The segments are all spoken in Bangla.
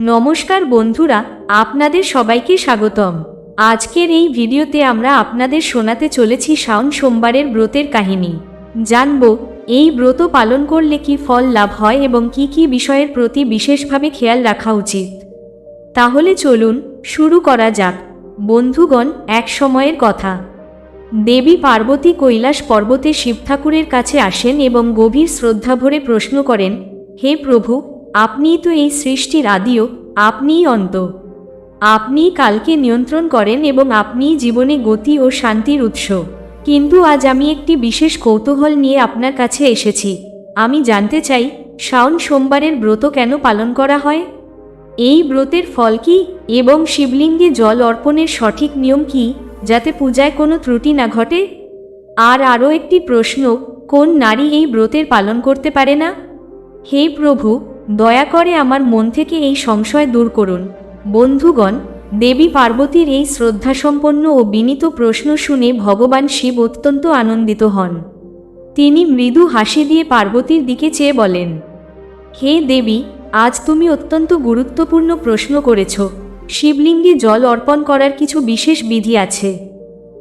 নমস্কার বন্ধুরা, আপনাদের সবাইকে স্বাগতম। আজকের এই ভিডিওতে আমরা আপনাদের শোনাতে চলেছি শাওন সোমবারের ব্রতের কাহিনী। জানব, এই ব্রত পালন করলে কি ফল লাভ হয় এবং কি কি বিষয়ের প্রতি বিশেষভাবে খেয়াল রাখা উচিত? তাহলে চলুন শুরু করা যাক। বন্ধুগণ, এক সময়ের কথা। দেবী পার্বতী কৈলাস পর্বতে শিব ঠাকুরের কাছে আসেন এবং গভীর শ্রদ্ধাভরে প্রশ্ন করেন, হে প্রভু আপনিই তো এই সৃষ্টির আদিও, আপনিই অন্ত। আপনিই কালকে নিয়ন্ত্রণ করেন এবং আপনিই জীবনে গতি ও শান্তির উৎস। কিন্তু আজ আমি একটি বিশেষ কৌতূহল নিয়ে আপনার কাছে এসেছি। আমি জানতে চাই, শাওন সোমবারের ব্রত কেন পালন করা হয়? এই ব্রতের ফল কি এবং শিবলিঙ্গে জল অর্পণের সঠিক নিয়ম কি, যাতে পূজায় কোনো ত্রুটি না ঘটে? আর আরও একটি প্রশ্ন, কোন নারী এই ব্রতের পালন করতে পারে না? হে প্রভু দয়া করে আমার মন থেকে এই সংশয় দূর করুন। বন্ধুগণ, দেবী পার্বতীর এই শ্রদ্ধাসম্পন্ন ও বিনীত প্রশ্ন শুনে ভগবান শিব অত্যন্ত আনন্দিত হন। তিনি মৃদু হাসি দিয়ে পার্বতীর দিকে চেয়ে বলেন, হে দেবী, আজ তুমি অত্যন্ত গুরুত্বপূর্ণ প্রশ্ন করেছ। শিবলিঙ্গে জল অর্পণ করার কিছু বিশেষ বিধি আছে।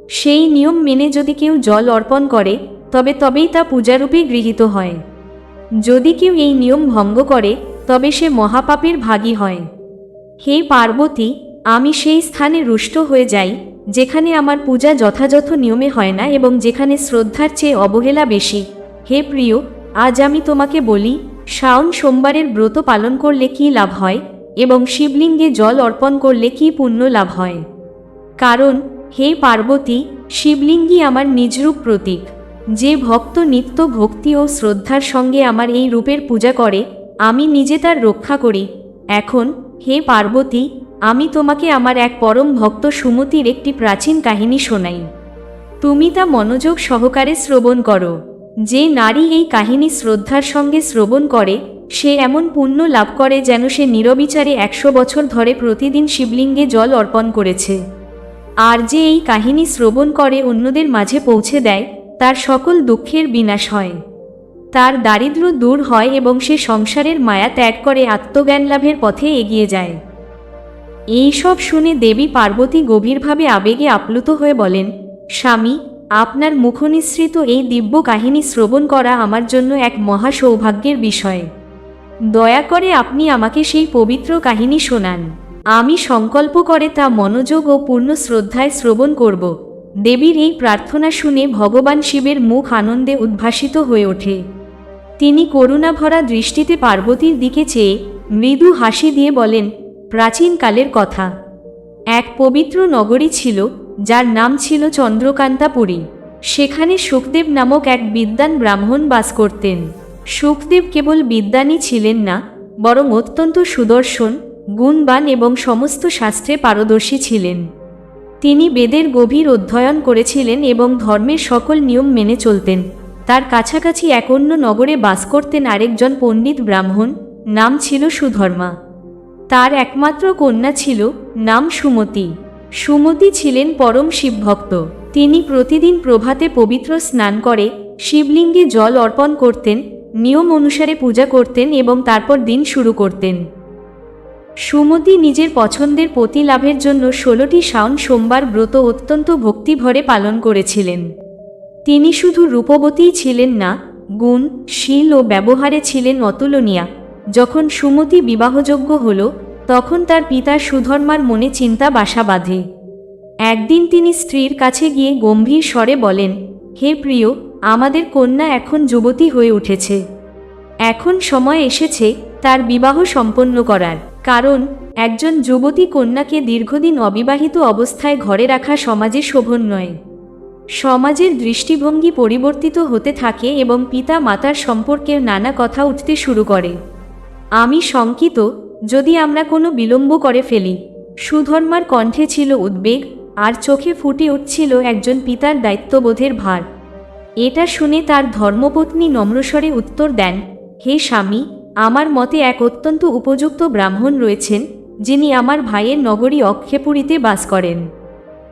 সেই নিয়ম মেনে যদি কেউ জল অর্পণ করে, তবে তবেই তা পূজারূপে গৃহীত হয়। যদি কেউ এই নিয়ম ভঙ্গ করে, তবে সে মহাপাপের ভাগী হয়। হে পার্বতী, আমি সেই স্থানে রুষ্ট হয়ে যাই, যেখানে আমার পূজা যথাযথ নিয়মে হয় না এবং যেখানে শ্রদ্ধার চেয়ে অবহেলা বেশি। হে প্রিয়, আজ আমি তোমাকে বলি, শাওন সোমবারের ব্রত পালন করলে কি লাভ হয় এবং শিবলিঙ্গে জল অর্পণ করলে কি পুণ্য লাভ হয়? কারণ, হে পার্বতী, শিবলিঙ্গই আমার নিজরূপ প্রতীক। যে ভক্ত নিত্য ভক্তি ও শ্রদ্ধার সঙ্গে আমার এই রূপের পূজা করে, আমি নিজে তার রক্ষা করি। এখন, হে পার্বতী, আমি তোমাকে আমার এক পরম ভক্ত সুমতির একটি প্রাচীন কাহিনী শোনাই। তুমি তা মনোযোগ সহকারে শ্রবণ করো। যে নারী এই কাহিনী শ্রদ্ধার সঙ্গে শ্রবণ করে, সে এমন পুণ্য লাভ করে যেন সে নিরবিচারে একশো বছর ধরে প্রতিদিন শিবলিঙ্গে জল অর্পণ করেছে। আর যে এই কাহিনী শ্রবণ করে অন্যদের মাঝে পৌঁছে দেয় তার সকল দুঃখের বিনাশ হয়। তার দারিদ্র্য দূর হয় এবং সে সংসারের মায়া ত্যাগ করে আত্মজ্ঞান লাভের পথে এগিয়ে যায়। এই সব শুনে দেবী পার্বতী গভীরভাবে আবেগে আপ্লুত হয়ে বলেন, স্বামী, আপনার মুখনিসৃত এই দিব্য কাহিনী শ্রবণ করা আমার জন্য এক মহা সৌভাগ্যের বিষয়। দয়া করে আপনি আমাকে সেই পবিত্র কাহিনী শোনান। আমি সংকল্প করে তা মনোযোগ ও পূর্ণ শ্রদ্ধায় শ্রবণ করব। দেবীর এই প্রার্থনা শুনে ভগবান শিবের মুখ আনন্দে উদ্ভাসিত হয়ে ওঠে। তিনি করুণাভরা দৃষ্টিতে পার্বতীর দিকে চেয়ে মৃদু হাসি দিয়ে বলেন, প্রাচীনকালের কথা। এক পবিত্র নগরী ছিল, যার নাম ছিল চন্দ্রকান্তাপুরী। সেখানে সুখদেব নামক এক বিদ্বান ব্রাহ্মণ বাস করতেন। সুখদেব কেবল বিদ্বানই ছিলেন না, বরং অত্যন্ত সুদর্শন, গুণবান এবং সমস্ত শাস্ত্রে পারদর্শী ছিলেন। তিনি বেদের গভীর অধ্যয়ন করেছিলেন এবং ধর্মের সকল নিয়ম মেনে চলতেন। তার কাছাকাছি এক অন্য নগরে বাস করতেন আরেকজন পণ্ডিত ব্রাহ্মণ, নাম ছিল সুধর্মা। তার একমাত্র কন্যা ছিল, নাম সুমতি। সুমতি ছিলেন পরম শিবভক্ত। তিনি প্রতিদিন প্রভাতে পবিত্র স্নান করে, শিবলিঙ্গে জল অর্পণ করতেন, নিয়ম অনুসারে পূজা করতেন এবং তারপর দিন শুরু করতেন। সুমতি নিজের পছন্দের পতি লাভের জন্য ষোলোটি শাওন সোমবার ব্রত অত্যন্ত ভক্তিভরে পালন করেছিলেন। তিনি শুধু রূপবতীই ছিলেন না, গুণ, শীল ও ব্যবহারে ছিলেন অতুলনীয়া। যখন সুমতি বিবাহযোগ্য হল, তখন তার পিতা সুধর্মার মনে চিন্তা বাসা বাঁধে। একদিন তিনি স্ত্রীর কাছে গিয়ে গম্ভীর স্বরে বলেন, হে প্রিয়, আমাদের কন্যা এখন যুবতী হয়ে উঠেছে। এখন সময় এসেছে তার বিবাহ সম্পন্ন করার। কারণ, একজন যুবতী কন্যাকে দীর্ঘদিন অবিবাহিত অবস্থায় ঘরে রাখা সমাজে শোভন নয়। সমাজের দৃষ্টিভঙ্গি পরিবর্তিত হতে থাকে এবং পিতা মাতার সম্পর্কের নানা কথা উঠতে শুরু করে। আমি শঙ্কিত, যদি আমরা কোনো বিলম্ব করে ফেলি। সুধর্মার কণ্ঠে ছিল উদ্বেগ, আর চোখে ফুটে উঠছিল একজন পিতার দায়িত্ববোধের ভার। এটা শুনে তার ধর্মপত্নী নম্রস্বরে উত্তর দেন, হে স্বামী আমার মতে এক অত্যন্ত উপযুক্ত ব্রাহ্মণ রয়েছেন, যিনি আমার ভাইয়ের নগরী অক্ষেপুরীতে বাস করেন।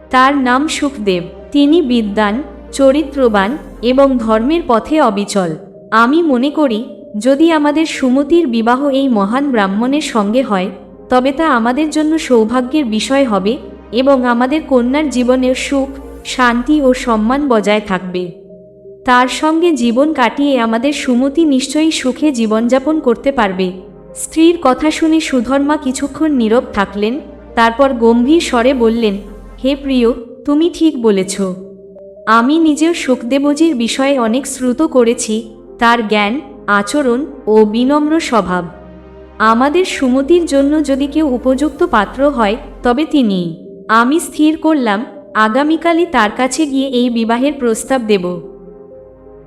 তার নাম সুখদেব। তিনি বিদ্বান, চরিত্রবান এবং ধর্মের পথে অবিচল। আমি মনে করি, যদি আমাদের সুমতির বিবাহ এই মহান ব্রাহ্মণের সঙ্গে হয়, তবে তা আমাদের জন্য সৌভাগ্যের বিষয় হবে এবং আমাদের কন্যার জীবনের সুখ, শান্তি ও সম্মান বজায় থাকবে। তার সঙ্গে জীবন কাটিয়ে আমাদের সুমতি নিশ্চয়ই সুখে জীবনযাপন করতে পারবে। স্ত্রীর কথা শুনে সুধর্মা কিছুক্ষণ নীরব থাকলেন, তারপর গম্ভীর স্বরে বললেন, হে প্রিয়, তুমি ঠিক বলেছ। আমি নিজেও সুখদেবজির বিষয়ে অনেক শ্রুত করেছি, তার জ্ঞান, আচরণ ও বিনম্র স্বভাব। আমাদের সুমতির জন্য যদি কেউ উপযুক্ত পাত্র হয়, তবে তিনি আমি স্থির করলাম, আগামীকালই তার কাছে গিয়ে এই বিবাহের প্রস্তাব দেব।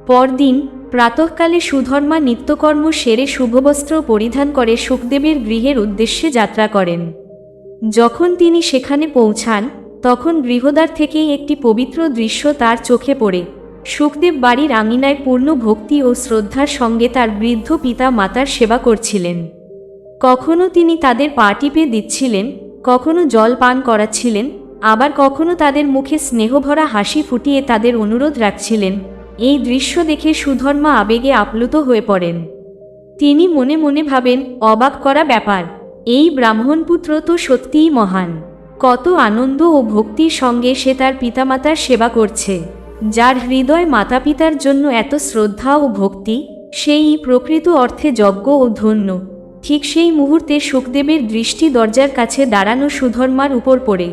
পরদিন প্রাতঃকালে সুধর্মা নিত্যকর্ম সেরে শুভবস্ত্র পরিধান করে সুখদেবের গৃহের উদ্দেশ্যে যাত্রা করেন। যখন তিনি সেখানে পৌঁছান, তখন গৃহদ্বার থেকেই একটি পবিত্র দৃশ্য তার চোখে পড়ে। সুখদেব বাড়ির আঙিনায় পূর্ণ ভক্তি ও শ্রদ্ধার সঙ্গে তার বৃদ্ধ পিতা মাতার সেবা করছিলেন। কখনো তিনি তাদের পা টিপে দিচ্ছিলেন, কখনো জল পান করাচ্ছিলেন, আবার কখনো তাদের মুখে স্নেহভরা হাসি ফুটিয়ে তাদের অনুরোধ রাখছিলেন এই দৃশ্য দেখে সুধর্মা আবেগে আপ্লুত হয়ে পড়েন। তিনি মনে মনে ভাবেন, অবাক করা ব্যাপার, এই ব্রাহ্মণপুত্র তো সত্যিই মহান। কত আনন্দ ও ভক্তির সঙ্গে সে তার পিতামাতার সেবা করছে, যার হৃদয় মাতা পিতার জন্য এত শ্রদ্ধা ও ভক্তি, সেই প্রকৃত অর্থে যজ্ঞ ও ধন্য। ঠিক সেই মুহূর্তে সুখদেবের দৃষ্টি দরজার কাছে দাঁড়ানো সুধর্মার উপর পড়ে।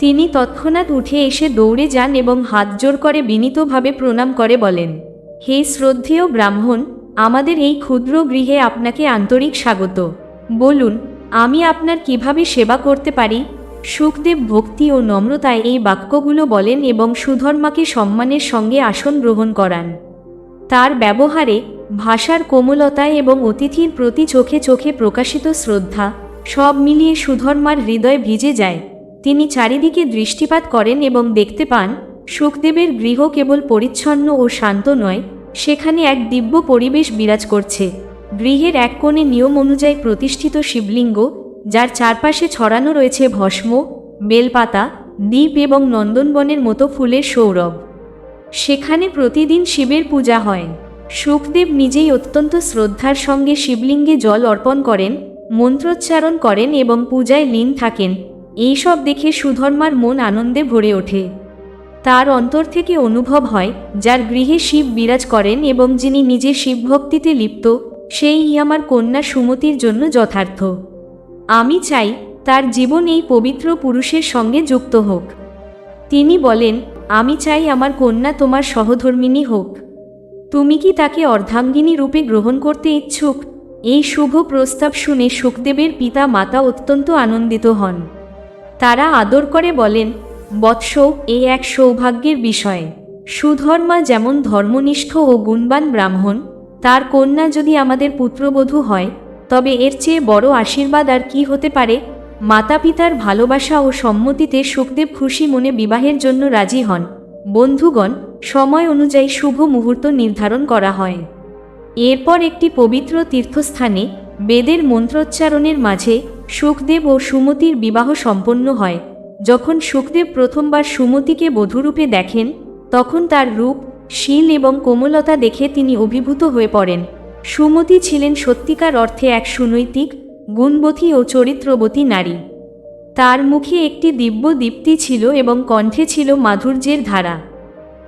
তিনি তৎক্ষণাৎ উঠে এসে দৌড়ে যান এবং হাত জোর করে বিনীতভাবে প্রণাম করে বলেন, হে শ্রদ্ধেয় ব্রাহ্মণ, আমাদের এই ক্ষুদ্র গৃহে আপনাকে আন্তরিক স্বাগত। বলুন, আমি আপনার কীভাবে সেবা করতে পারি? সুখদেব ভক্তি ও নম্রতায় এই বাক্যগুলো বলেন এবং সুধর্মাকে সম্মানের সঙ্গে আসন গ্রহণ করান। তার ব্যবহারে, ভাষার কোমলতায় এবং অতিথির প্রতি চোখে চোখে প্রকাশিত শ্রদ্ধা সব মিলিয়ে সুধর্মার হৃদয় ভিজে যায়। তিনি চারিদিকে দৃষ্টিপাত করেন এবং দেখতে পান, সুখদেবের গৃহ কেবল পরিচ্ছন্ন ও শান্ত নয়, সেখানে এক দিব্য পরিবেশ বিরাজ করছে। গৃহের এক কোণে নিয়ম অনুযায়ী প্রতিষ্ঠিত শিবলিঙ্গ, যার চারপাশে ছড়ানো রয়েছে ভস্ম, বেলপাতা দ্বীপ এবং নন্দনবনের মতো ফুলের সৌরভ। সেখানে প্রতিদিন শিবের পূজা হয়। সুখদেব নিজেই অত্যন্ত শ্রদ্ধার সঙ্গে শিবলিঙ্গে জল অর্পণ করেন, মন্ত্রোচ্চারণ করেন এবং পূজায় লীন থাকেন। এইসব দেখে সুধর্মার মন আনন্দে ভরে ওঠে। তার অন্তর থেকে অনুভব হয়, যার গৃহে শিব বিরাজ করেন এবং যিনি নিজে শিবভক্তিতে লিপ্ত, সেই আমার কন্যা সুমতির জন্য যথার্থ। আমি চাই তার জীবন এই পবিত্র পুরুষের সঙ্গে যুক্ত হোক। তিনি বলেন, আমি চাই আমার কন্যা তোমার সহধর্মিনী হোক। তুমি কি তাকে অর্ধাঙ্গিনী রূপে গ্রহণ করতে ইচ্ছুক? এই শুভ প্রস্তাব শুনে সুখদেবের পিতা মাতা অত্যন্ত আনন্দিত হন। তারা আদর করে বলেন, বৎস, এ এক সৌভাগ্যের বিষয়। সুধর্মা যেমন ধর্মনিষ্ঠ ও গুণবান ব্রাহ্মণ, তার কন্যা যদি আমাদের পুত্রবধূ হয়, তবে এর চেয়ে বড় আশীর্বাদ আর কি হতে পারে? মাতা পিতার ভালোবাসা ও সম্মতিতে সুখদেব খুশি মনে বিবাহের জন্য রাজি হন। বন্ধুগণ, সময় অনুযায়ী শুভ মুহূর্ত নির্ধারণ করা হয়। এরপর একটি পবিত্র তীর্থস্থানে বেদের মন্ত্রোচ্চারণের মাঝে সুখদেব ও সুমতির বিবাহ সম্পন্ন হয়। যখন সুখদেব প্রথমবার সুমতিকে বধূরূপে দেখেন, তখন তার রূপ, শীল এবং কোমলতা দেখে তিনি অভিভূত হয়ে পড়েন। সুমতি ছিলেন সত্যিকার অর্থে এক সুনৈতিক, গুণবতী ও চরিত্রবতী নারী। তার মুখে একটি দিব্য দীপ্তি ছিল এবং কণ্ঠে ছিল মাধুর্যের ধারা।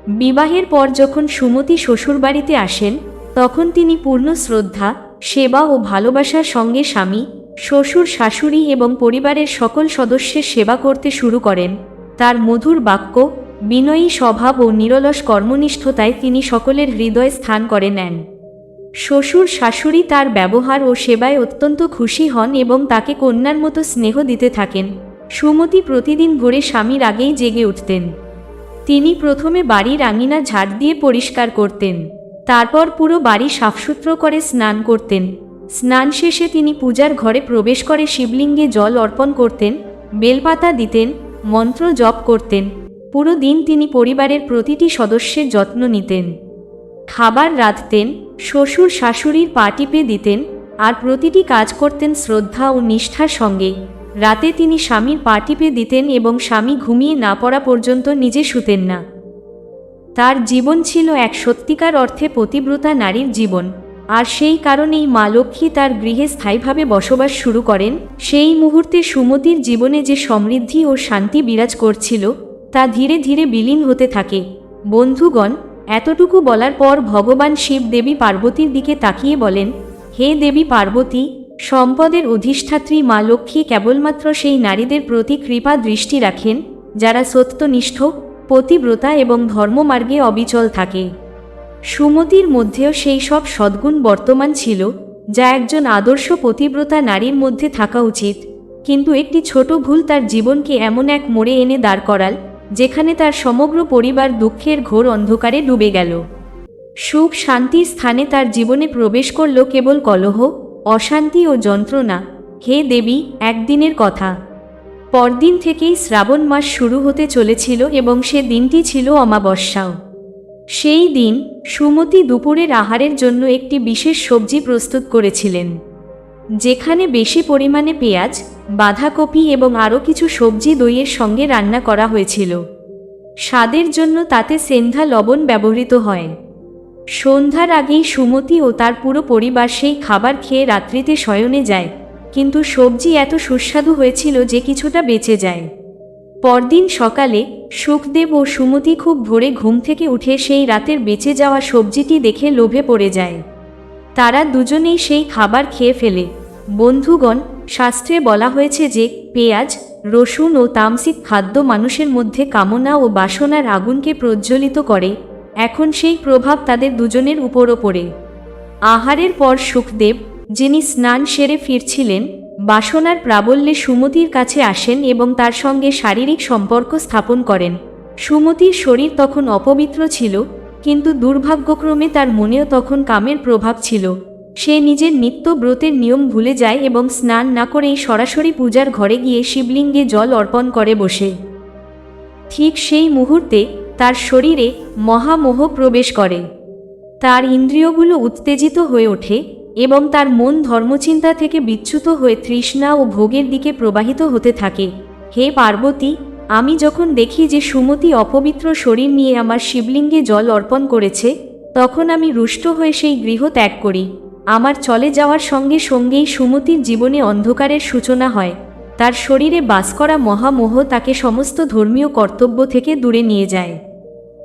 বিবাহের পর যখন সুমতি শ্বশুরবাড়িতে আসেন, তখন তিনি পূর্ণ শ্রদ্ধা, সেবা ও ভালোবাসার সঙ্গে স্বামী শ্বশুর, শাশুড়ি এবং পরিবারের সকল সদস্যের সেবা করতে শুরু করেন। তার মধুর বাক্য, বিনয়ী স্বভাব ও নিরলস কর্মনিষ্ঠতায় তিনি সকলের হৃদয়ে স্থান করে নেন। শ্বশুর, শাশুড়ি তার ব্যবহার ও সেবায় অত্যন্ত খুশি হন এবং তাকে কন্যার মতো স্নেহ দিতে থাকেন। সুমতি প্রতিদিন ভোরে স্বামীর আগেই জেগে উঠতেন। তিনি প্রথমে বাড়ির আঙিনা ঝাড় দিয়ে পরিষ্কার করতেন। তারপর পুরো বাড়ি সাফসুত্র করে স্নান করতেন। স্নান শেষে তিনি পূজার ঘরে প্রবেশ করে শিবলিঙ্গে জল অর্পণ করতেন, বেলপাতা দিতেন, মন্ত্র জপ করতেন। পুরো দিন তিনি পরিবারের প্রতিটি সদস্যের যত্ন নিতেন। খাবার রাঁধতেন, শ্বশুর শাশুড়ির পা টিপে দিতেন আর প্রতিটি কাজ করতেন শ্রদ্ধা ও নিষ্ঠার সঙ্গে। রাতে তিনি স্বামীর পা টিপে দিতেন এবং স্বামী ঘুমিয়ে না পড়া পর্যন্ত নিজে শুতেন না। তার জীবন ছিল এক সত্যিকার অর্থে পতিব্রতা নারীর জীবন। আর সেই কারণেই মা লক্ষ্মী তার গৃহে স্থায়ীভাবে বসবাস শুরু করেন। সেই মুহূর্তে সুমতির জীবনে যে সমৃদ্ধি ও শান্তি বিরাজ করছিল, তা ধীরে ধীরে বিলীন হতে থাকে। বন্ধুগণ, এতটুকু বলার পর ভগবান শিব দেবী পার্বতীর দিকে তাকিয়ে বলেন, হে দেবী পার্বতী, সম্পদের অধিষ্ঠাত্রী মা লক্ষ্মী কেবলমাত্র সেই নারীদের প্রতি কৃপা দৃষ্টি রাখেন, যারা সত্যনিষ্ঠ, পতিব্রতা এবং ধর্মমার্গে অবিচল থাকে। সুমতির মধ্যেও সেই সব সদ্গুণ বর্তমান ছিল, যা একজন আদর্শ পতিব্রতা নারীর মধ্যে থাকা উচিত। কিন্তু একটি ছোট ভুল তার জীবনকে এমন এক মোড়ে এনে দাঁড় করাল, যেখানে তার সমগ্র পরিবার দুঃখের ঘোর অন্ধকারে ডুবে গেল। সুখ শান্তির স্থানে তার জীবনে প্রবেশ করল কেবল কলহ, অশান্তি ও যন্ত্রণা। হে দেবী, একদিনের কথা। পরদিন থেকেই শ্রাবণ মাস শুরু হতে চলেছিল এবং সে দিনটি ছিল অমাবস্যাও। সেই দিন সুমতি দুপুরের আহারের জন্য একটি বিশেষ সবজি প্রস্তুত করেছিলেন। যেখানে বেশি পরিমাণে পেঁয়াজ, বাঁধাকপি এবং আরও কিছু সবজি দইয়ের সঙ্গে রান্না করা হয়েছিল। স্বাদের জন্য তাতে সেন্ধা লবণ ব্যবহৃত হয়। সন্ধ্যার আগেই সুমতি ও তার পুরো পরিবার সেই খাবার খেয়ে রাত্রিতে শয়নে যায়, কিন্তু সবজি এত সুস্বাদু হয়েছিল যে কিছুটা বেঁচে যায়। পরদিন সকালে সুখদেব ও সুমতি খুব ভোরে ঘুম থেকে উঠে সেই রাতের বেঁচে যাওয়া সবজিটি দেখে লোভে পড়ে যায়। তারা দুজনেই সেই খাবার খেয়ে ফেলে। বন্ধুগণ, শাস্ত্রে বলা হয়েছে যে, পেঁয়াজ, রসুন ও তামসিক খাদ্য মানুষের মধ্যে কামনা ও বাসনার আগুনকে প্রজ্বলিত করে। এখন সেই প্রভাব তাদের দুজনের উপরও পড়ে। আহারের পর সুখদেব, যিনি স্নান সেরে ফিরছিলেন বাসনার প্রাবল্যে সুমতির কাছে আসেন এবং তার সঙ্গে শারীরিক সম্পর্ক স্থাপন করেন। সুমতির শরীর তখন অপবিত্র ছিল, কিন্তু দুর্ভাগ্যক্রমে তার মনেও তখন কামের প্রভাব ছিল। সে নিজের নিত্য ব্রতের নিয়ম ভুলে যায় এবং স্নান না করেই সরাসরি পূজার ঘরে গিয়ে শিবলিঙ্গে জল অর্পণ করে বসে। ঠিক সেই মুহূর্তে তার শরীরে মহামোহ প্রবেশ করে। তার ইন্দ্রিয়গুলো উত্তেজিত হয়ে ওঠে এবং তার মন ধর্মচিন্তা থেকে বিচ্যুত হয়ে তৃষ্ণা ও ভোগের দিকে প্রবাহিত হতে থাকে। হে পার্বতী, আমি যখন দেখি যে সুমতি অপবিত্র শরীর নিয়ে আমার শিবলিঙ্গে জল অর্পণ করেছে, তখন আমি রুষ্ট হয়ে সেই গৃহ ত্যাগ করি। আমার চলে যাওয়ার সঙ্গে সঙ্গেই সুমতির জীবনে অন্ধকারের সূচনা হয়। তার শরীরে বাস করা মহামোহ তাকে সমস্ত ধর্মীয় কর্তব্য থেকে দূরে নিয়ে যায়।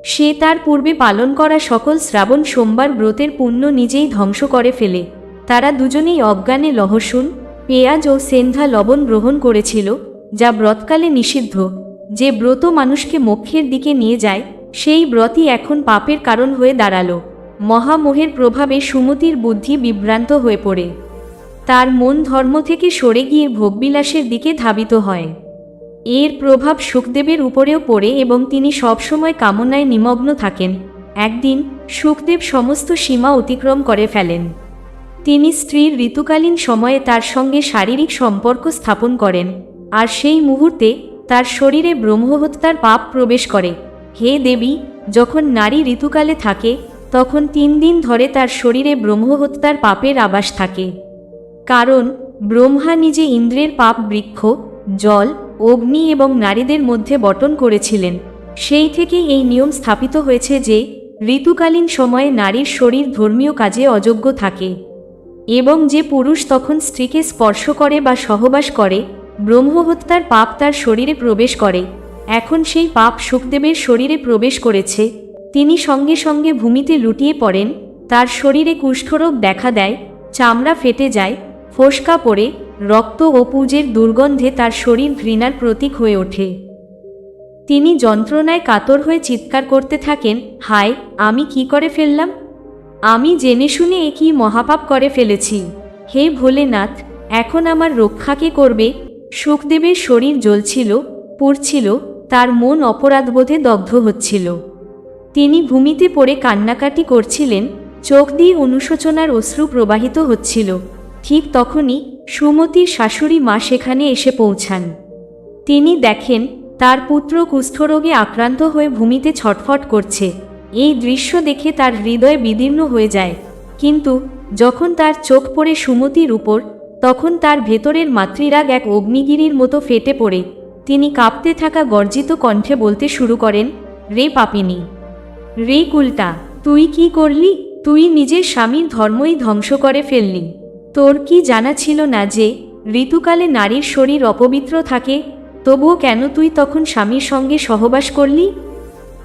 সে তার পূর্বে পালন করা সকল শ্রাবণ সোমবার ব্রতের পুণ্য নিজেই ধ্বংস করে ফেলে। তারা দুজনেই অজ্ঞানে লহসুন, পেঁয়াজ ও সেন্ধা লবণ গ্রহণ করেছিল, যা ব্রতকালে নিষিদ্ধ। যে ব্রত মানুষকে মোক্ষের দিকে নিয়ে যায়, সেই ব্রতই এখন পাপের কারণ হয়ে দাঁড়াল। মহামোহের প্রভাবে সুমতির বুদ্ধি বিভ্রান্ত হয়ে পড়ে। তার মন ধর্ম থেকে সরে গিয়ে ভোগবিলাসের দিকে ধাবিত হয়। এর প্রভাব সুখদেবের উপরেও পড়ে এবং তিনি সবসময় কামনায় নিমগ্ন থাকেন। একদিন সুখদেব সমস্ত সীমা অতিক্রম করে ফেলেন। তিনি স্ত্রীর ঋতুকালীন সময়ে তার সঙ্গে শারীরিক সম্পর্ক স্থাপন করেন, আর সেই মুহূর্তে তার শরীরে ব্রহ্মহত্যার পাপ প্রবেশ করে। হে দেবী, যখন নারী ঋতুকালে থাকে, তখন তিন দিন ধরে তার শরীরে ব্রহ্মহত্যার পাপের আবাস থাকে। কারণ, ব্রহ্মা নিজে ইন্দ্রের পাপ বৃক্ষ, জল, অগ্নি এবং নারীদের মধ্যে বটন করেছিলেন। সেই থেকে এই নিয়ম স্থাপিত হয়েছে যে, ঋতুকালীন সময়ে নারীর শরীর ধর্মীয় কাজে অযোগ্য থাকে। এবং যে পুরুষ তখন স্ত্রীকে স্পর্শ করে বা সহবাস করে ব্রহ্মহত্যার পাপ তার শরীরে প্রবেশ করে। এখন সেই পাপ সুখদেবের শরীরে প্রবেশ করেছে। তিনি সঙ্গে সঙ্গে ভূমিতে লুটিয়ে পড়েন, তার শরীরে কুষ্ঠরোগ দেখা দেয়, চামড়া ফেটে যায়, ফোসকা পড়ে, রক্ত ও পুজের দুর্গন্ধে তার শরীর ঘৃণার প্রতীক হয়ে ওঠে। তিনি যন্ত্রণায় কাতর হয়ে চিৎকার করতে থাকেন, হায়, আমি কি করে ফেললাম? আমি জেনে শুনে এ কি মহাপাপ করে ফেলেছি। হে ভোলেনাথ, এখন আমার রক্ষাকে করবে? সুখদেবের শরীর জ্বলছিল, পড়ছিল, তার মন অপরাধবোধে দগ্ধ হচ্ছিল। তিনি ভূমিতে পড়ে কান্নাকাটি করছিলেন, চোখ দিয়ে অনুশোচনার অশ্রু প্রবাহিত হচ্ছিল। ঠিক তখনই সুমতির শাশুড়ি মা সেখানে এসে পৌঁছান। তিনি দেখেন, তার পুত্র কুষ্ঠরোগে আক্রান্ত হয়ে ভূমিতে ছটফট করছে। এই দৃশ্য দেখে তার হৃদয় বিদীর্ণ হয়ে যায়। কিন্তু যখন তার চোখ পড়ে সুমতির উপর, তখন তার ভেতরের মাতৃরাগ এক অগ্নিগিরির মতো ফেটে পড়ে। তিনি কাঁপতে থাকা গর্জিত কণ্ঠে বলতে শুরু করেন, রে পাপিনী, রে কুলটা, তুই কি করলি? তুই নিজের স্বামীর ধর্মই ধ্বংস করে ফেললি। তোর কি জানা ছিল না যে, ঋতুকালে নারীর শরীর অপবিত্র থাকে, তবুও কেন তুই তখন স্বামীর সঙ্গে সহবাস করলি?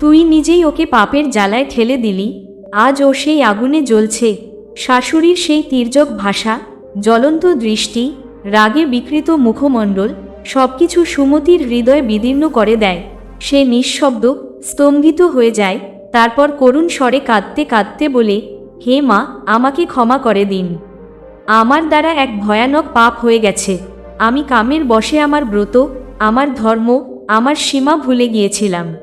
তুই নিজেই ওকে পাপের জ্বালায় ঠেলে দিলি। আজ ও সেই আগুনে জ্বলছে। শাশুড়ির সেই তির্যক ভাষা, জ্বলন্ত দৃষ্টি, রাগে বিকৃত মুখমণ্ডল, সবকিছু সুমতির হৃদয় বিদীর্ণ করে দেয়। সে নিঃশব্দ, স্তম্ভিত হয়ে যায়, তারপর করুণ স্বরে কাঁদতে কাঁদতে বলে, হে মা, আমাকে ক্ষমা করে দিন। আমার দ্বারা এক ভয়ানক পাপ হয়ে গেছে। আমি কামের বসে আমার ব্রত, আমার ধর্ম, আমার সীমা ভুলে গিয়েছিলাম।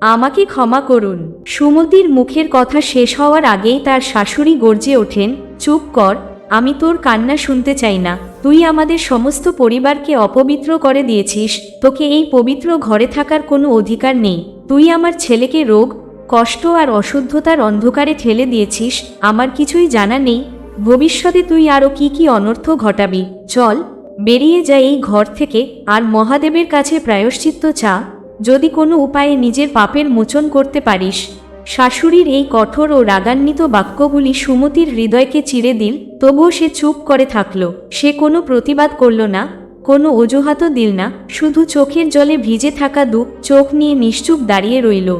আমাকে ক্ষমা করুন। সুমতির মুখের কথা শেষ হওয়ার আগেই তার শাশুড়ি গর্জে ওঠেন, চুপ কর, আমি তোর কান্না শুনতে চাই না। তুই আমাদের সমস্ত পরিবারকে অপবিত্র করে দিয়েছিস। তোকে এই পবিত্র ঘরে থাকার কোনো অধিকার নেই। তুই আমার ছেলেকে রোগ, কষ্ট আর অশুদ্ধতার অন্ধকারে ঠেলে দিয়েছিস। আমার কিছুই জানা নেই। ভবিষ্যতে তুই আরও কি কি অনর্থ ঘটাবি? চল, বেরিয়ে যা এই ঘর থেকে। আর মহাদেবের কাছে প্রায়শ্চিত্ত চা। যদি কোনো উপায়ে নিজের পাপের মোচন করতে পারিস, শাশুড়ির এই কঠোর ও রাগান্বিত বাক্যগুলি সুমতির হৃদয়কে চিরে দিল, তবুও সে চুপ করে থাকল। সে কোনো প্রতিবাদ করল না, কোনো অজুহাতও দিল না, শুধু চোখের জলে ভিজে থাকা দু চোখ নিয়ে নিশ্চুপ দাঁড়িয়ে রইল।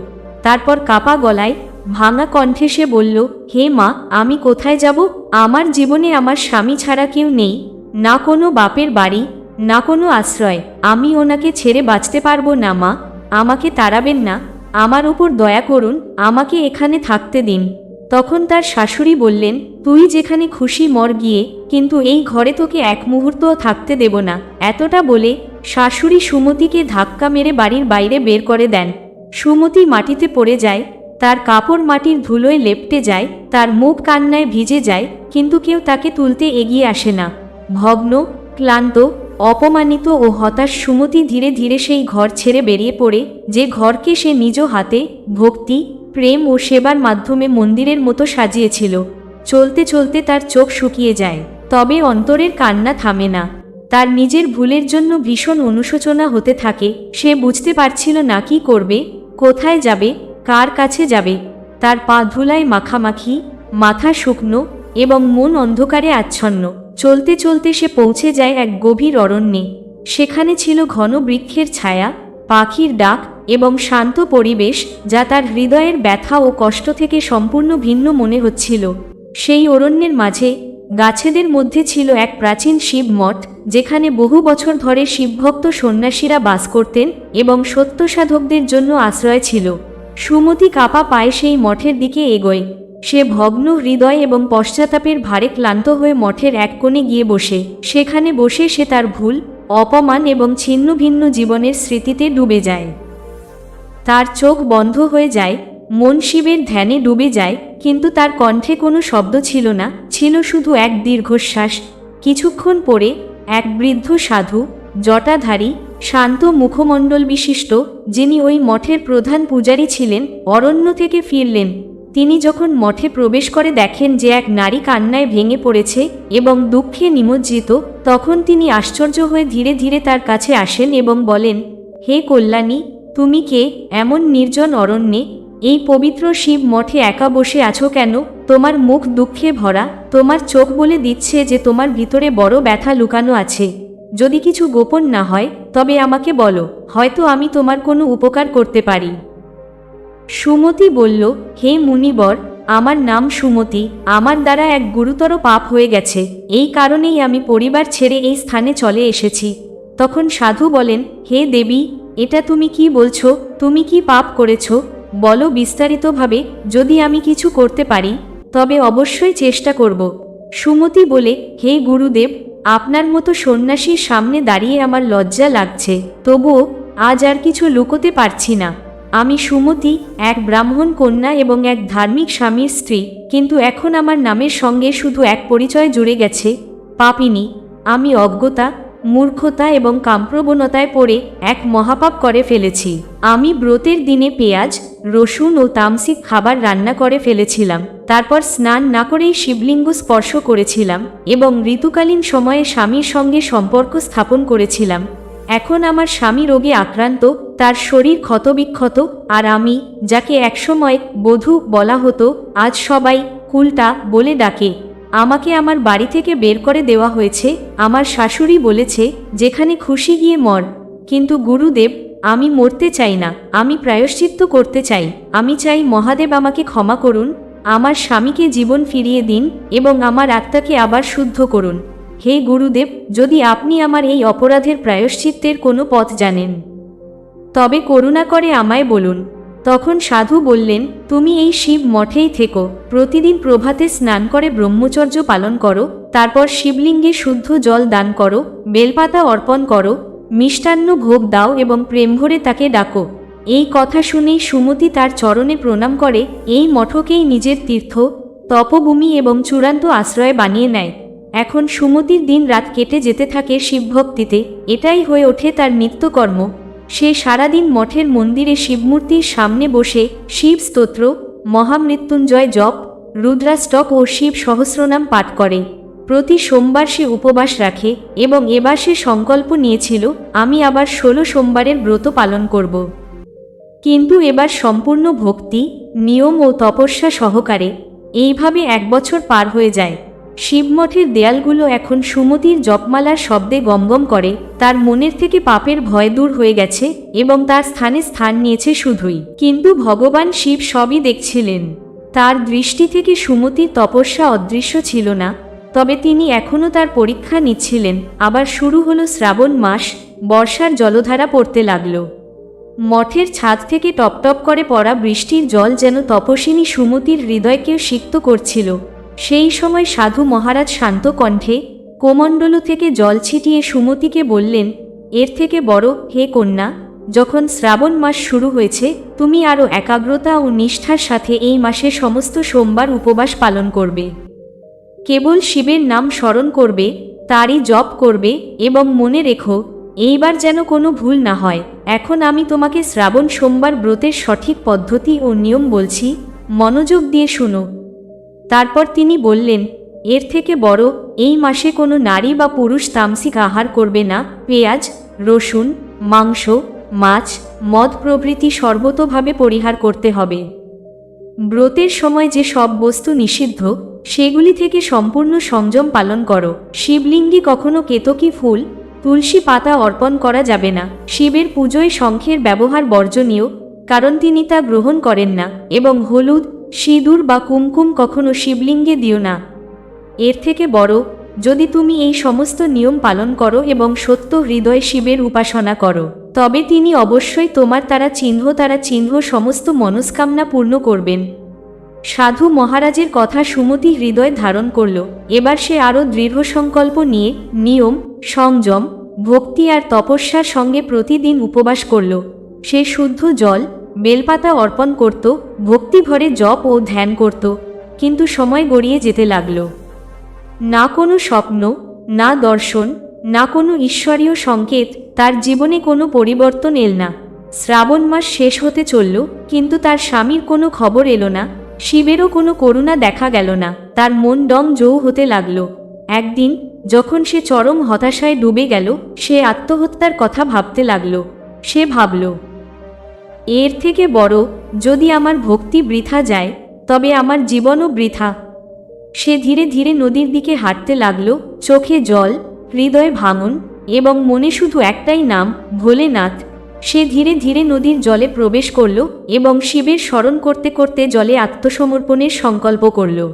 তারপর কাপা গলায়, ভাঙা কণ্ঠে সে বলল, হে মা, আমি কোথায় যাব? আমার জীবনে আমার স্বামী ছাড়া কেউ নেই, না কোনো বাপের বাড়ি, না কোনো আশ্রয়। আমি ওনাকে ছেড়ে বাঁচতে পারব না মা। আমাকে তাড়াবেন না, আমার ওপর দয়া করুন, আমাকে এখানে থাকতে দিন। তখন তার শাশুড়ি বললেন, তুই যেখানে খুশি মর গিয়ে, কিন্তু এই ঘরে তোকে এক মুহূর্তও থাকতে দেব না। এতটা বলে, শাশুড়ি সুমতিকে ধাক্কা মেরে বাড়ির বাইরে বের করে দেন। সুমতি মাটিতে পড়ে যায়, তার কাপড় মাটির ধুলোয় লেপটে যায়, তার মুখ কান্নায় ভিজে যায়, কিন্তু কেউ তাকে তুলতে এগিয়ে আসে না। ভগ্ন, ক্লান্ত অপমানিত ও হতাশ সুমতি ধীরে ধীরে সেই ঘর ছেড়ে বেরিয়ে পড়ে, যে ঘরকে সে নিজ হাতে, ভক্তি, প্রেম ও সেবার মাধ্যমে মন্দিরের মতো সাজিয়েছিল। চলতে চলতে তার চোখ শুকিয়ে যায়, তবে অন্তরের কান্না থামে না। তার নিজের ভুলের জন্য ভীষণ অনুশোচনা হতে থাকে, সে বুঝতে পারছিল না কি করবে, কোথায় যাবে, কার কাছে যাবে। তার পা ধুলায় মাখামাখি, মাথা শুকনো এবং মন অন্ধকারে আচ্ছন্ন। চলতে চলতে সে পৌঁছে যায় এক গভীর অরণ্যে। সেখানে ছিল ঘন বৃক্ষের ছায়া, পাখির ডাক এবং শান্ত পরিবেশ যা তার হৃদয়ের ব্যথা ও কষ্ট থেকে সম্পূর্ণ ভিন্ন মনে হচ্ছিল। সেই অরণ্যের মাঝে গাছেদের মধ্যে ছিল এক প্রাচীন শিব মঠ, যেখানে বহু বছর ধরে শিবভক্ত সন্ন্যাসীরা বাস করতেন এবং সত্য সাধকদের জন্য আশ্রয় ছিল। সুমতি কাপা পায়ে সেই মঠের দিকে এগোয়। সে ভগ্ন হৃদয় এবং পশ্চাতাপের ভারে ক্লান্ত হয়ে মঠের এক কোণে গিয়ে বসে। সেখানে বসে সে তার ভুল, অপমান এবং ছিন্ন ভিন্ন জীবনের স্মৃতিতে ডুবে যায়। তার চোখ বন্ধ হয়ে যায়, মন শিবের ধ্যানে ডুবে যায়, কিন্তু তার কণ্ঠে কোনো শব্দ ছিল না, ছিল শুধু এক দীর্ঘশ্বাস। কিছুক্ষণ পরে এক বৃদ্ধ সাধু, জটাধারী, শান্ত মুখমণ্ডল বিশিষ্ট, যিনি ওই মঠের প্রধান পূজারী ছিলেন, অরণ্য থেকে ফিরলেন। তিনি যখন মঠে প্রবেশ করে দেখেন যে এক নারী কান্নায় ভেঙে পড়েছে এবং দুঃখে নিমজ্জিত, তখন তিনি আশ্চর্য হয়ে ধীরে ধীরে তার কাছে আসেন এবং বলেন, হে কল্যাণী, তুমি কে? এমন নির্জন অরণ্যে? এই পবিত্র শিব মঠে একা বসে আছো কেন? তোমার মুখ দুঃখে ভরা, তোমার চোখ বলে দিচ্ছে যে তোমার ভিতরে বড় ব্যথা লুকানো আছে। যদি কিছু গোপন না হয়, তবে আমাকে বলো, হয়তো আমি তোমার কোনো উপকার করতে পারি। সুমতি বলল, হে মুনিবর, আমার নাম সুমতি। আমার দ্বারা এক গুরুতর পাপ হয়ে গেছে। এই কারণেই আমি পরিবার ছেড়ে এই স্থানে চলে এসেছি তখন সাধু বলেন, হে দেবী, এটা তুমি কি বলছো? তুমি কি পাপ করেছ? বলো বিস্তারিতভাবে, যদি আমি কিছু করতে পারি, তবে অবশ্যই চেষ্টা করব সুমতি বলে, হে গুরুদেব, আপনার মতো সন্ন্যাসীর সামনে দাঁড়িয়ে আমার লজ্জা লাগছে। তবুও, আজ আর কিছু লুকোতে পারছি না। আমি সুমতি, এক ব্রাহ্মণ কন্যা এবং এক ধার্মিক স্বামীর স্ত্রী, কিন্তু এখন আমার নামের সঙ্গে শুধু এক পরিচয় জুড়ে গেছে, পাপিনী। আমি অজ্ঞতা, মূর্খতা এবং কামপ্রবণতায় পড়ে এক মহাপাপ করে ফেলেছি। আমি ব্রতের দিনে পেঁয়াজ, রসুন ও তামসিক খাবার রান্না করে ফেলেছিলাম। তারপর স্নান না করেই শিবলিঙ্গ স্পর্শ করেছিলাম এবং ঋতুকালীন সময়ে স্বামীর সঙ্গে সম্পর্ক স্থাপন করেছিলাম। এখন আমার স্বামী রোগে আক্রান্ত, তার শরীর ক্ষতবিক্ষত, আর আমি, যাকে একসময় বধূ বলা হতো, আজ সবাই কুলটা বলে ডাকে। আমাকে আমার বাড়ি থেকে বের করে দেওয়া হয়েছে, আমার শাশুড়ি বলেছে, যেখানে খুশি গিয়ে মর। কিন্তু গুরুদেব, আমি মরতে চাই না, আমি প্রায়শ্চিত্ত করতে চাই। আমি চাই মহাদেব আমাকে ক্ষমা করুন, আমার স্বামীকে জীবন ফিরিয়ে দিন এবং আমার আত্মাকে আবার শুদ্ধ করুন। হে গুরুদেব, যদি আপনি আমার এই অপরাধের প্রায়শ্চিত্তের কোনো পথ জানেন। তবে করুণা করে আমায় বলুন, তখন সাধু বললেন, তুমি এই শিব মঠেই থেকো, প্রতিদিন প্রভাতে স্নান করে ব্রহ্মচর্য পালন করো, তারপর শিবলিঙ্গে শুদ্ধ জল দান করো, বেলপাতা অর্পণ করো, মিষ্টান্ন ভোগ দাও এবং প্রেম ভরে তাকে ডাকো। এই কথা শুনেই সুমতি তার চরণে প্রণাম করে, এই মঠকেই নিজের তীর্থ, তপভূমি এবং চূড়ান্ত আশ্রয় বানিয়ে নেয়। এখন সুমতির দিন রাত কেটে যেতে থাকে শিবভক্তিতে। এটাই হয়ে ওঠে তার নিত্যকর্ম। সে সারাদিন মঠের মন্দিরে শিবমূর্তির সামনে বসে শিব স্তোত্র, মহামৃত্যুঞ্জয় জপ রুদ্রাষ্টক ও শিব সহস্রনাম পাঠ করে। প্রতি সোমবার সে উপবাস রাখে এবং এবার সে সংকল্প নিয়েছিল, আমি আবার ষোলো সোমবারের ব্রত পালন করব। কিন্তু এবার সম্পূর্ণ ভক্তি, নিয়ম ও তপস্যা সহকারে, এইভাবে এক বছর পার হয়ে যায়। শিবমঠের দেয়ালগুলো এখন সুমতির জপমালার শব্দে গমগম করে, তার মনের থেকে পাপের ভয় দূর হয়ে গেছে এবং তার স্থানে স্থান নিয়েছে শুধুই। কিন্তু ভগবান শিব সবই দেখছিলেন। তার দৃষ্টি থেকে সুমতির তপস্যা অদৃশ্য ছিল না, তবে তিনি এখনও তার পরীক্ষা নিচ্ছিলেন, আবার শুরু হলো শ্রাবণ মাস, বর্ষার জলধারা পড়তে লাগল। মঠের ছাদ থেকে টপটপ করে পড়া বৃষ্টির জল যেন তপস্বিনী সুমতির হৃদয়কে সিক্ত করছিল। সেই সময় সাধু মহারাজ শান্ত কণ্ঠে কোমণ্ডলু থেকে জল ছিটিয়ে সুমতিকে বললেন, এর থেকে বড়, হে কন্যা, যখন শ্রাবণ মাস শুরু হয়েছে, তুমি আরও একাগ্রতা ও নিষ্ঠার সাথে এই মাসে সমস্ত সোমবার উপবাস পালন করবে। কেবল শিবের নাম স্মরণ করবে, তারই জপ করবে এবং মনে রেখো, এইবার যেন কোনো ভুল না হয়। এখন আমি তোমাকে শ্রাবণ সোমবার ব্রতের সঠিক পদ্ধতি ও নিয়ম বলছি, মনোযোগ দিয়ে শুনো। তারপর তিনি বললেন, এর থেকে বড় এই মাসে কোনো নারী বা পুরুষ তামসিক আহার করবে না। পেঁয়াজ, রসুন, মাংস, মাছ, মদ প্রভৃতি সর্বতোভাবে পরিহার করতে হবে। ব্রতের সময় যে সব বস্তু নিষিদ্ধ, সেগুলি থেকে সম্পূর্ণ সংযম পালন করো। শিবলিঙ্গি কখনো কেতকী ফুল, তুলসী পাতা অর্পণ করা যাবে না। শিবের পুজোয় শঙ্খের ব্যবহার বর্জনীয়, কারণ তিনি তা গ্রহণ করেন না, এবং হলুদ সিঁদুর বা কুমকুম কখনো শিবলিঙ্গে দিও না। এর থেকে বড়, যদি তুমি এই সমস্ত নিয়ম পালন করো এবং সত্য হৃদয় শিবের উপাসনা করো, তবে তিনি অবশ্যই তোমার তারা চিহ্ন তারা চিহ্ন সমস্ত মনস্কামনা পূর্ণ করবেন। সাধু মহারাজের কথা সুমতি হৃদয় ধারণ করল। এবার সে আরও দৃঢ় সংকল্প নিয়ে নিয়ম, সংযম, ভক্তি আর তপস্যার সঙ্গে প্রতিদিন উপবাস করল। সে শুদ্ধ জল বেলপাতা অর্পণ করত, ভক্তিভরে জপ ও ধ্যান করত, কিন্তু সময় গড়িয়ে যেতে লাগল। না কোনো স্বপ্ন, না দর্শন, না কোনো ঈশ্বরীয় সংকেত তার জীবনে কোনো পরিবর্তন এল না। শ্রাবণ মাস শেষ হতে চলল, কিন্তু তার স্বামীর কোনো খবর এলো না, শিবেরও কোনো করুণা দেখা গেল না, তার মন ডং জৌ হতে লাগল। একদিন, যখন সে চরম হতাশায় ডুবে গেল, সে আত্মহত্যার কথা ভাবতে লাগল। সে ভাবল এর থেকে বড়, যদি আমার ভক্তি বৃথা যায়, তবে আমার জীবনও বৃথা। সে ধীরে ধীরে নদীর দিকে হাঁটতে লাগল, চোখে জল, হৃদয় ভাঙন, এবং মনে শুধু একটাই নাম, ভোলেনাথ। সে ধীরে ধীরে নদীর জলে প্রবেশ করল, এবং শিবের স্মরণ করতে করতে জলে আত্মসমর্পণের সংকল্প করল।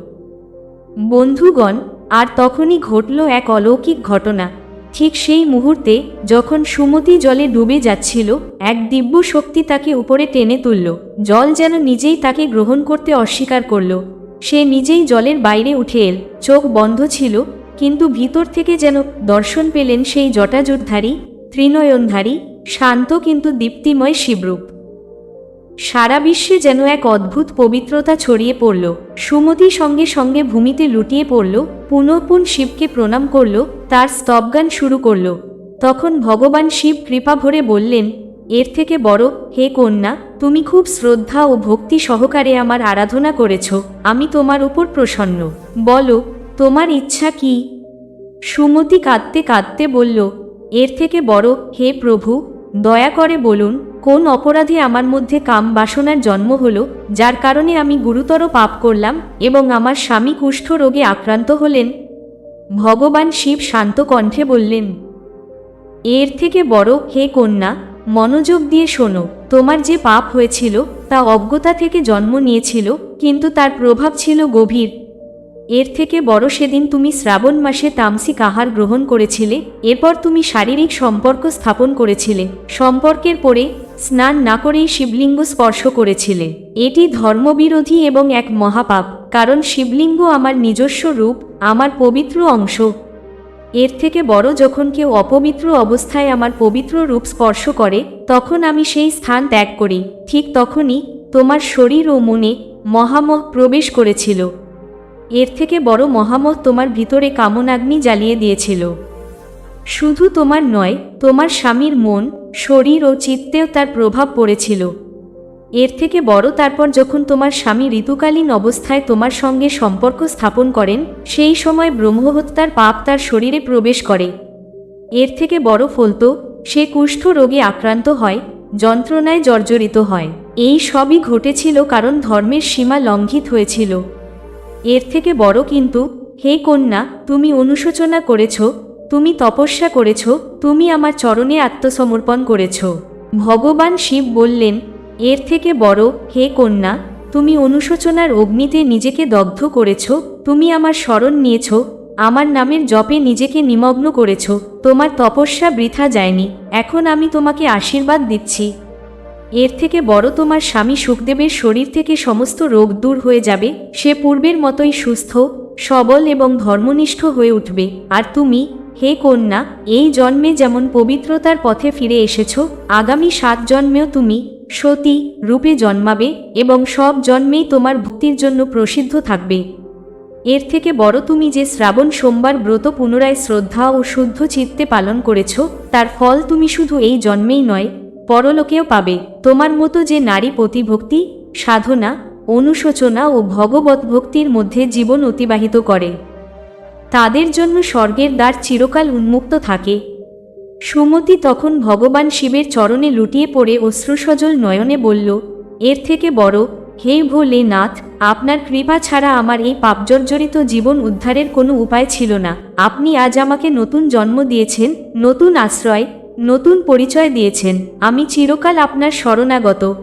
বন্ধুগণ, আর তখনই ঘটল এক অলৌকিক ঘটনা। ঠিক সেই মুহূর্তে যখন সুমতি জলে ডুবে যাচ্ছিল, এক দিব্য শক্তি তাকে উপরে টেনে তুলল। জল যেন নিজেই তাকে গ্রহণ করতে অস্বীকার করল। সে নিজেই জলের বাইরে উঠে এল। চোখ বন্ধ ছিল, কিন্তু ভিতর থেকে যেন দর্শন পেলেন সেই জটাজুটধারী, ত্রিনয়নধারী, শান্ত কিন্তু দীপ্তিময় শিবরূপ। সারা বিশ্বে যেন এক অদ্ভুত পবিত্রতা ছড়িয়ে পড়ল। সুমতি সঙ্গে সঙ্গে ভূমিতে লুটিয়ে পড়ল, পুনঃপুন শিবকে প্রণাম করল, তার স্তবগান শুরু করল। তখন ভগবান শিব কৃপা ভরে বললেন, এর থেকে বড়, হে কন্যা, তুমি খুব শ্রদ্ধা ও ভক্তি সহকারে আমার আরাধনা করেছ, আমি তোমার উপর প্রসন্ন। বলো, তোমার ইচ্ছা কি? সুমতি কাঁদতে কাঁদতে বলল, এর থেকে বড়, হে প্রভু, দয়া করে বলুন কোন অপরাধে আমার মধ্যে কাম বাসনার জন্ম হলো, যার কারণে আমি গুরুতর পাপ করলাম এবং আমার স্বামী কুষ্ঠ রোগে আক্রান্ত হলেন। ভগবান শিব শান্ত কণ্ঠে বললেন, এর থেকে বড় হে কন্যা, মনোযোগ দিয়ে শোনো, তোমার যে পাপ হয়েছিল তা অজ্ঞতা থেকে জন্ম নিয়েছিল, কিন্তু তার প্রভাব ছিল গভীর। এর থেকে বড় সেদিন তুমি শ্রাবণ মাসে তামসিক আহার গ্রহণ করেছিলে, এরপর তুমি শারীরিক সম্পর্ক স্থাপন করেছিলে, সম্পর্কের পরে স্নান না করেই শিবলিঙ্গ স্পর্শ করেছিলে। এটি ধর্মবিরোধী এবং এক মহাপাপ, কারণ শিবলিঙ্গ আমার নিজস্ব রূপ, আমার পবিত্র অংশ। এর থেকে বড় যখন কেউ অপবিত্র অবস্থায় আমার পবিত্র রূপ স্পর্শ করে, তখন আমি সেই স্থান ত্যাগ করি। ঠিক তখনই তোমার শরীর ও মনে মহামহ প্রবেশ করেছিল। এর থেকে বড় মহামত তোমার ভিতরে কামনাগ্নি জ্বালিয়ে দিয়েছিল। শুধু তোমার নয়, তোমার স্বামীর মন, শরীর ও চিত্তেও তার প্রভাব পড়েছিল। এর থেকে বড় তারপর যখন তোমার স্বামী ঋতুকালীন অবস্থায় তোমার সঙ্গে সম্পর্ক স্থাপন করেন, সেই সময় ব্রহ্মহত্যার পাপ তার শরীরে প্রবেশ করে। এর থেকে বড় ফলতো সে কুষ্ঠ রোগে আক্রান্ত হয়, যন্ত্রণায় জর্জরিত হয়। এই সবই ঘটেছিল কারণ ধর্মের সীমা লঙ্ঘিত হয়েছিল। এর থেকে বড় কিন্তু, হে কন্যা, তুমি অনুশোচনা করেছ, তুমি তপস্যা করেছ, তুমি আমার চরণে আত্মসমর্পণ করেছ। ভগবান শিব বললেন, এর থেকে বড়, হে কন্যা, তুমি অনুশোচনার অগ্নিতে নিজেকে দগ্ধ করেছ, তুমি আমার স্মরণ নিয়েছ, আমার নামের জপে নিজেকে নিমগ্ন করেছ, তোমার তপস্যা বৃথা যায়নি, এখন আমি তোমাকে আশীর্বাদ দিচ্ছি। এর থেকে বড় তোমার স্বামী সুখদেবের শরীর থেকে সমস্ত রোগ দূর হয়ে যাবে, সে পূর্বের মতোই সুস্থ, সবল এবং ধর্মনিষ্ঠ হয়ে উঠবে। আর তুমি, হে কন্যা, এই জন্মে যেমন পবিত্রতার পথে ফিরে এসেছ, আগামী সাত জন্মেও তুমি সতী রূপে জন্মাবে এবং সব জন্মেই তোমার ভক্তির জন্য প্রসিদ্ধ থাকবে। এর থেকে বড় তুমি যে শ্রাবণ সোমবার ব্রত পুনরায় শ্রদ্ধা ও শুদ্ধ চিত্তে পালন করেছ, তার ফল তুমি শুধু এই জন্মেই নয় পরলোকেও পাবে। তোমার মতো যে নারী প্রতিভক্তি, সাধনা, অনুশোচনা ও ভগবত ভক্তির মধ্যে জীবন অতিবাহিত করে। তাদের জন্য স্বর্গের দ্বার চিরকাল উন্মুক্ত থাকে। সুমতি তখন ভগবান শিবের চরণে লুটিয়ে পড়ে অশ্রুসজল নয়নে বলল, এর থেকে বড়, হে ভোলে নাথ আপনার কৃপা ছাড়া আমার এই পাপজর্জরিত জীবন উদ্ধারের কোনো উপায় ছিল না। আপনি আজ আমাকে নতুন জন্ম দিয়েছেন, নতুন আশ্রয় নতুন পরিচয় দিয়েছেন। আমি চিরকাল আপনার শরণাগত।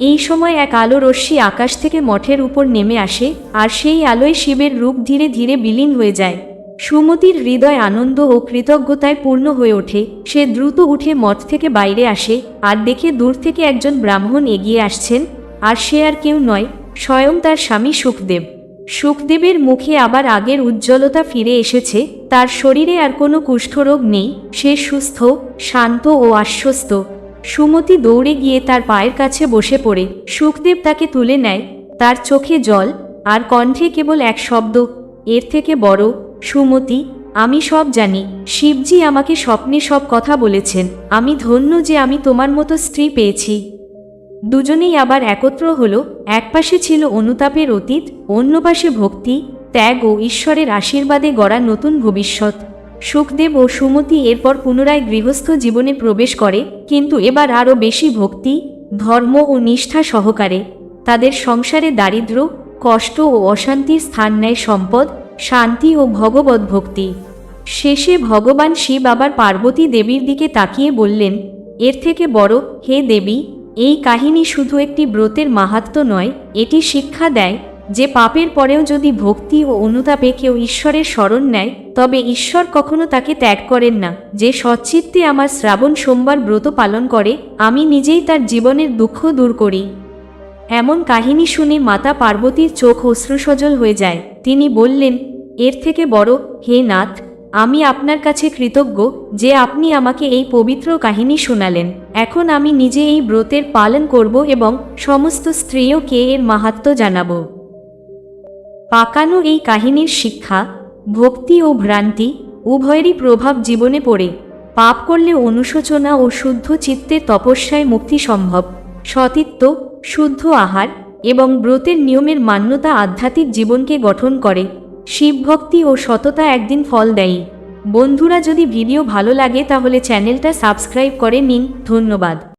এই সময় এক আলো রশ্মি আকাশ থেকে মঠের উপর নেমে আসে, আর সেই আলোয় শিবের রূপ ধীরে ধীরে বিলীন হয়ে যায়। সুমতির হৃদয় আনন্দ ও কৃতজ্ঞতায় পূর্ণ হয়ে ওঠে। সে দ্রুত উঠে মঠ থেকে বাইরে আসে, আর দেখে দূর থেকে একজন ব্রাহ্মণ এগিয়ে আসছেন, আর সে আর কেউ নয়, স্বয়ং তার স্বামী সুখদেব। সুখদেবের মুখে আবার আগের উজ্জ্বলতা ফিরে এসেছে তার শরীরে আর কোনো কুষ্ঠরোগ নেই, সে সুস্থ, শান্ত ও আশ্বস্ত। সুমতি দৌড়ে গিয়ে তার পায়ের কাছে বসে পড়ে। সুখদেব তাকে তুলে নেয়। তার চোখে জল, আর কণ্ঠে কেবল এক শব্দ, এর থেকে বড়, সুমতি, আমি সব জানি। শিবজি আমাকে স্বপ্নে সব কথা বলেছেন। আমি ধন্য যে আমি তোমার মতো স্ত্রী পেয়েছি। দুজনেই আবার একত্র হল। একপাশে ছিল অনুতাপের অতীত, অন্য পাশে ভক্তি ত্যাগ ও ঈশ্বরের আশীর্বাদে গড়া নতুন ভবিষ্যৎ। সুখদেব ও সুমতি এরপর পুনরায় গৃহস্থ জীবনে প্রবেশ করে, কিন্তু এবার আরও বেশি ভক্তি, ধর্ম ও নিষ্ঠা সহকারে। তাদের সংসারে দারিদ্র, কষ্ট ও অশান্তির স্থান নেয় সম্পদ, শান্তি ও ভগবত ভক্তি। শেষে ভগবান শিব আবার পার্বতী দেবীর দিকে তাকিয়ে বললেন, এর থেকে বড়, হে দেবী, এই কাহিনী শুধু একটি ব্রতের মাহাত্ম নয়, এটি শিক্ষা দেয় যে পাপের পরেও যদি ভক্তি ও অনুতাপে কেউ ঈশ্বরের স্মরণ নেয়, তবে ঈশ্বর কখনো তাকে ত্যাগ করেন না। যে সচ্চিত্তে আমার শ্রাবণ সোমবার ব্রত পালন করে, আমি নিজেই তার জীবনের দুঃখ দূর করি। এমন কাহিনী শুনে মাতা পার্বতীর চোখ অশ্রুসজল হয়ে যায়। তিনি বললেন, এর থেকে বড়, হে নাথ, আমি আপনার কাছে কৃতজ্ঞ যে আপনি আমাকে এই পবিত্র কাহিনী শোনালেন। এখন আমি নিজে এই ব্রতের পালন করব এবং সমস্ত স্ত্রীওকে এর মাহাত্ম জানাব। পাকানো এই কাহিনীর শিক্ষা, ভক্তি ও ভ্রান্তি উভয়েরই প্রভাব জীবনে পড়ে। পাপ করলে অনুশোচনা ও শুদ্ধ চিত্তের তপস্যায় মুক্তি সম্ভব। সতীত্ব, শুদ্ধ আহার এবং ব্রতের নিয়মের মান্যতা আধ্যাত্মিক জীবনকে গঠন করে। শিবভক্তি ও সততা একদিন ফল দেয়। বন্ধুরা, যদি ভিডিও ভালো লাগে তাহলে চ্যানেলটা সাবস্ক্রাইব করে নিন। ধন্যবাদ।